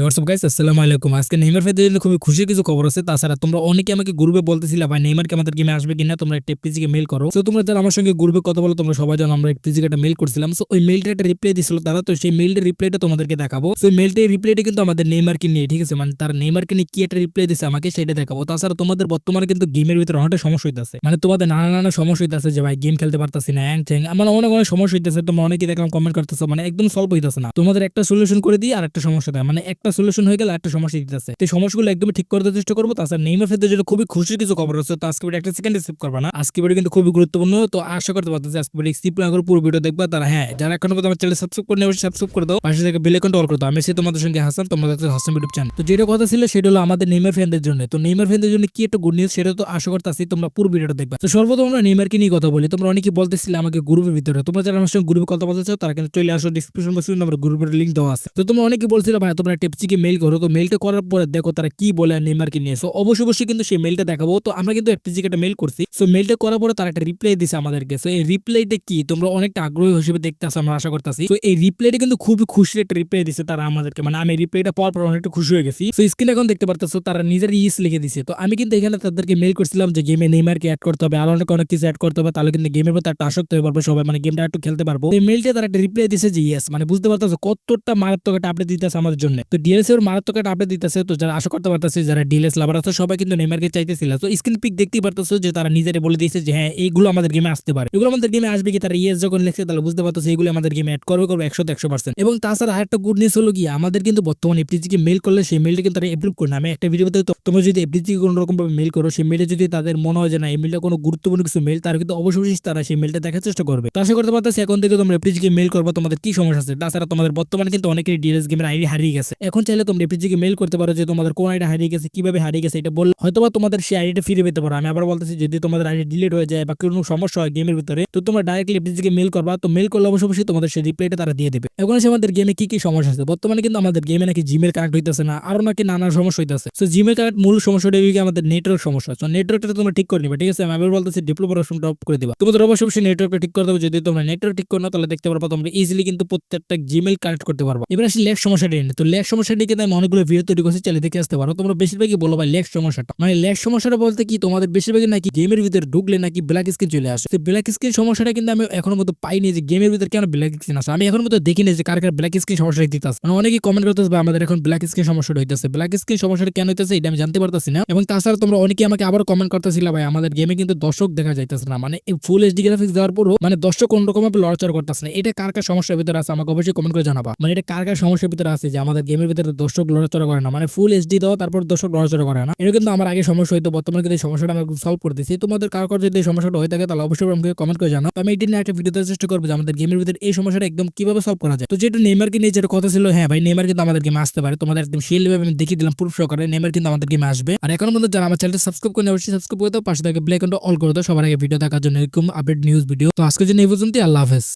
WhatsApp guys আসসালামু আলাইকুম আজকে নেইমার ফেদের জন্য খুবই খুশির কিছু খবর আছে। তাছাড়া তোমরা অনেকে আমাকে গ্রুপে বলতেছিলে, ভাই নেইমারকে আমাদের গেমে আসবে কিনা? তোমরা একটা এফটিজিকে মেল করো। তো তোমরা যারা আমার সঙ্গে গ্রুপে কথা বলো, তোমরা সবাই জানো আমরা এফটিজিকে একটা মেল করছিলাম। সো ওই মেলটা একটা রিপ্লাই দিছিল তারা। তো সেই মেলটার রিপ্লাইটা তোমাদেরকে দেখাবো। সো মেলটার রিপ্লাইটা কিন্তু আমাদের নেইমারকে নিয়ে, ঠিক আছে? মানে তার নেইমারকে নিয়ে কি একটা রিপ্লাই দিছে আমাকে সেটা দেখাবো। তাছাড়া তোমাদের বর্তমানে কিন্তু গেমের ভিতরে অনেকটা সমস্যা হইতেছে। মানে তোমাদের নানা নানা সমস্যা হইতেছে যে, ভাই গেম খেলতে পারতাছি না হ্যাং ঠ্যাং আমার অনেক অনেক সমস্যা হইতেছে। তোমরা অনেকেই দেখলাম কমেন্ট করতেছো মানে একদম সলভ হইতেছে না। তোমাদের একটা সলিউশন করে দিই আর একটা সমস্যা দেয়। মানে একটা সলিউশন হয়ে গেলে একটা সমস্যা দিতেছে। তো এই সমস্যাগুলো একদমই ঠিক করতে চেষ্টা করব। তাছাড়া নেইমার ফেদের জন্য খুবই খুশির কিছু খবর হচ্ছে তো আজকে একটা সেকেন্ড রিসিভ করবা না। আজকে ভিডিও কিন্তু খুবই গুরুত্বপূর্ণ। তো আশা করতে পারতেছি আজকে ভিডিও স্কিপ না করে পুরো ভিডিও দেখবা। তারা হ্যাঁ যারা এখনও আমার চ্যানেল সাবস্ক্রাইব করে অবশ্যই সাবস্ক্রাইব করে দাও। পাশে থেকে বেল আইকনটা অল করে দাও। আমি সে তোমাদের সঙ্গে হাসান তোমাদের হাসান ইউটিউব চ্যানেল তো যেটা কথা ছিল, সেটা হলো আমাদের নেইমার ফ্যানদের জন্য। তো নেইমার ফ্যানদের জন্য কি একটা গুড নিউজ সেটা তো আশা করতেছি তোমরা পুরো ভিডিওটা দেখবা। তো সর্বপ্রথম আমরা নেইমারকে নিয়ে কথা বলি। তোমরা অনেকে বলতেছিলে আমাকে গ্রুপের ভিতরে। তোমরা যারা আমার সঙ্গে গ্রুপে কথা বলতে চাও, তারা কিন্তু চলে আসো ডিসক্রিপশন বক্সে আমার গ্রুপের লিঙ্ক দেওয়া আছে। তো তোমরা অনেকে বলছিলে, ভাই, তোমরা টেপসিকে মেল করো। তো মেলটা করার পরে দেখো তারা কি বলে আর নেইমারকে নিয়ে। সো অবশ্যই অবশ্যই কিন্তু সেই মেলটা দেখাবো। তো আমরা কিন্তু এফটিজিকে একটা মেল করছি। সো মেলটা করার পরে তারা একটা রিপ্লাই দিছে আমাদেরকে। সো এই রিপ্লাইটা কি? তোমরা অনেকটা আগ্রহী হিসেবে দেখতে আসো আমরা আশা করতেছি। তো এই রিপ্লাইটা কিন্তু খুবই খুশির একটা রিপ্লাই দিছে তারা আমাদেরকে। মানে আমি রিপ্লাইটা পাওয়ার পর অনেকটা খুশি হয়ে গেছি। তো স্ক্রিনে এখন দেখতে পারতেছো তারা নিজের ইস লিখে দিছে। তো আমি কিন্তু এখানে তাদেরকে মেল করছিলাম যে গেমে নেইমারকে অ্যাড করতে হবে। আর অনেক অনেক কিছু অ্যাড করতে হবে। তাহলে কিন্তু গেমের প্রতি একটা আসক্ত হয়ে পারবে সবাই। মানে গেমটা একটু খেলতে পারব। এই মেলটা তারা একটা রিপ্লাই দিছে যে ইয়েস মানে বুঝতে পারতেছো কতটা মারাত্মক একটা আপডেট দিতেছে আমাদের জন্য। তো ডিএলএস এর মারাত্মক একটা আপডেট দিতেছে, তো যারা আশা করতে পারতেছে, যারা ডিএলএস লাভার আছে, সবাই কিন্তু নেইমারকে চাইতেছিল। তো স্ক্রিন পিক দেখতেই পারতেছো যে তারা নিজেরাই বলে দিয়েছে যে হ্যাঁ এইগুলো আমাদের গেমে আসতে পারে। এগুলো আমাদের গেমে আসবে কি? তারা ইয়েস যখন লিখছে, তাহলে বুঝতে পারতেছে এগুলো আমাদের গেমে অ্যাড করবে করবে একশো একশো পার্সেন্ট এবং তাছাড়া আরেকটা গুড নিউজ হলো কি? আমাদের কিন্তু বর্তমানে এফটিজিকে মেল করলে সেই মেলটা কিন্তু তারা অ্যাপ্রুভ করে না। আমি একটা ভিডিওতে তোমরা যদি এফটিজিকে কোনো রকম ভাবে মেল করো, সেই মেলে যদি তাদের মনে হয় যে না, এই মেলটা কোনো গুরুত্বপূর্ণ কিছু মেল তার কিন্তু অবশ্যই তারা সেই মেলটা দেখার চেষ্টা করবে। তো আশা করতে পারতেছি এখন থেকে তোমরা এফটিজিকে মেল করব, তোমাদের কি সমস্যা আছে? তাছাড়া তোমাদের বর্তমানে কিন্তু অনেকেরই ডিএলএস গেমের আইডি হারিয়ে গেছে। এখন চাইলে তোমরা এফটিজিকে মেল করতে পারো যে তোমাদের কোন আইডি হারিয়ে গেছে, কীভাবে হারিয়ে গেছে, এটা বল। হয়তোবা তোমাদের সেই আইডিটা ফিরে পেতে পারো। আমি আবার বলতেছি, যদি তোমাদের আইডি ডিলিট হয়ে যায় বা কোনো সমস্যা হয় গেমের ভিতরে, তো তোমরা ডাইরেক্টলি এফটিজিকে মেল করবা। তো মেল করলে অবশ্যই তোমাদের সেই রিপ্লাইটা তারা দিয়ে দেবে। এখন এসে আমাদের গেমে কি কি সমস্যা আছে? বর্তমানে কিন্তু আমাদের গেমে নাকি জিমের কানেক্ট হইতেছে না, আরও নাকি নানা সমস্যা হইতেছে। তো জিমের কানেক্ট মূল সমস্যাটা হইবে আমাদের নেটওয়ার্ক সমস্যা। তো নেটওয়ার্কটা তোমরা ঠিক করে নিবে, ঠিক আছে? আমি আবার বলতেছি ডিপ্লোমার অপশনটা অফ করে দিবা। তোমাদের অবশ্যই অবশ্যই নেটওয়ার্কটা ঠিক করে দেবো। যদি তোমরা নেটওয়ার্ক ঠিক করো না তাহলে দেখতে পারবা তোমরা ইজিলি কিন্তু প্রত্যেকটা জিমেল কানেক্ট করতে পারবা। এবার আসি লেগ সমস্যাটা নিয়ে। তো লেগ সমস্যাটা কিন্তু আমি অনেকগুলো ভিডিও তৈরি করছি চালিয়ে দেখে আসতে পারো। তোমরা বেশিরভাগই বলো ভাই, লেগ সমস্যাটা। মানে লেগ সমস্যাটা বলতে কি, তোমাদের বেশিরভাগই নাকি গেমের ভিতরে ঢুকলে নাকি ব্ল্যাক স্ক্রিন চলে আসে। তো ব্ল্যাক স্ক্রিন সমস্যাটা কিন্তু আমি এখনও মতো পাইনি যে গেমের ভিতরে কেন ব্ল্যাক স্ক্রিন আসে। আমি এখন মতো দেখিনি যে কার কার ব্ল্যাক স্ক্রিন সমস্যা দিতেছে মানে অনেকেই কমেন্ট করতেছে বা আমাদের এখন ব্ল্যাক স্ক্রিন সমস্যাটা হইতেছে। ব্ল্যাক স্ক্রিন সমস্যাটা কেন হইতেছে, এটা আমি জানতে পারতেছি না। এবং তাছাড়া তোমরা অনেকে আমাকে আবার কমেন্ট করতেছিল, ভাই, আমাদের গেমে কিন্তু দর্শক দেখা যাইতেছে না। মানে ফুল এইচডি গ্রাফিক্স দেওয়ার পরও মানে দর্শক কোন রকম লড়াচড়া করতেছে না। এটা কার কার সমস্যার ভিতরে আছে আমাকে অবশ্যই কমেন্ট করে জানাবা। মানে এটা কার কার সমস্যার ভিতরে আছে যে আমাদের গেমের ভিতরে দর্শক লড়াচড়া করে না। মানে ফুল এইচডি দেওয়া তারপর দর্শক লড়াচড়া করে না। এটা কিন্তু আমার আগে সমস্যা হইতো। বর্তমানে কিন্তু এই সমস্যাটা আমি সলভ করে দিচ্ছি তোমাদের কার কার যদি এই সমস্যাটা হয়ে থাকে, তাহলে অবশ্যই আমাকে কমেন্ট করে জানাও। আমি এটি নিয়ে একটা ভিডিও চেষ্টা করব যে আমাদের গেমের ভিতরে এই সমস্যাটা একদম কীভাবে সলভ করা যায়। তো যেটা নেইমারকে নিয়ে যেটা কথা ছিল হ্যাঁ ভাই, নেইমার কিন্তু আমাদের গেমে আসতে পারে। তোমাদের একদম শিল ভাবে আমি দেখিয়ে দিলাম প্রুফ সহকারে। নেইমার কিন্তু আমাদের গেমে আসবে। আর এখন মধ্যে যারা আমার চ্যানেলটা সাবস্ক্রাইব করে অবশ্যই সাবস্ক্রাইব করে দাও। পাশে থাকে ব্ল্যাক অল করে দাও। সবার আগে ভিডিও দেখার জন্য এরকম আপডেট নিউজ ভিডিও তো আজকের জন্য এই পর্যন্তই। আল্লাহ হাফেজ।